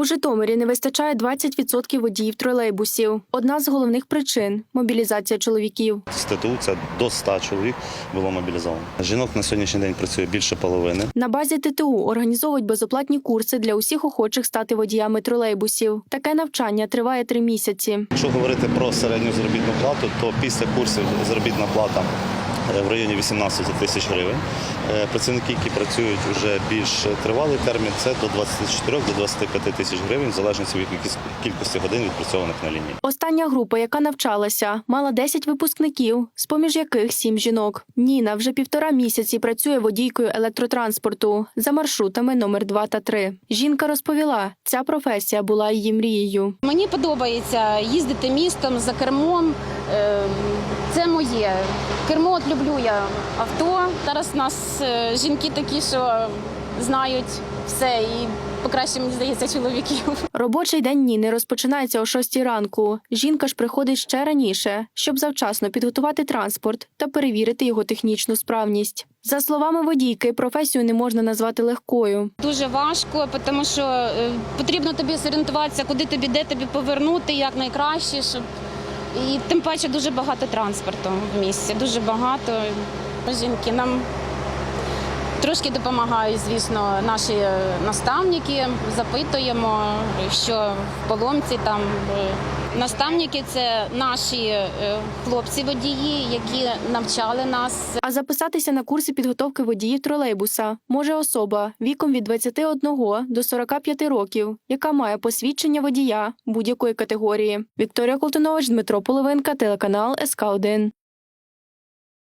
У Житомирі не вистачає 20% водіїв тролейбусів. Одна з головних причин мобілізація чоловіків. З ТТУ це до 100 чоловік було мобілізовано. Жінок на сьогоднішній день працює більше половини. На базі ТТУ організовують безоплатні курси для усіх охочих стати водіями тролейбусів. Таке навчання триває три місяці. Якщо говорити про середню заробітну плату, то після курсів заробітна плата в районі 18 тисяч гривень. Е, Працівники, які працюють вже більш тривалий термін, це до 24 до 25 тисяч гривень, в залежності від кількості годин відпрацьованих на лінії. Остання група, яка навчалася, мала 10 випускників, з поміж яких 7 жінок. Ніна вже півтора місяці працює водійкою електротранспорту за маршрутами номер 2 та 3. Жінка розповіла, ця професія була її мрією. Мені подобається їздити містом за кермом. Е, Це моє. Кермо от люблю я авто. Зараз у нас е, жінки такі, що знають все і покраще, мені здається, чоловіків. Робочий день Ніни розпочинається о 6 ранку. Жінка ж приходить ще раніше, щоб завчасно підготувати транспорт та перевірити його технічну справність. За словами водійки, професію не можна назвати легкою. Дуже важко, тому що е, потрібно тобі зорієнтуватися, куди тобі, де тобі повернути, як найкраще, щоб і тим паче дуже багато транспорту в місті. Дуже багато. Жінки нам трошки допомагають, звісно, наші е, наставники. Запитуємо, що в поломці там. е, Наставники це наші е, хлопці-водії, які навчали нас А записатися на курси підготовки водіїв тролейбуса може особа віком від 21 до 45 років, яка має посвідчення водія будь-якої категорії. Вікторія Колтунович, Дмитро Половинка, телеканал СК 1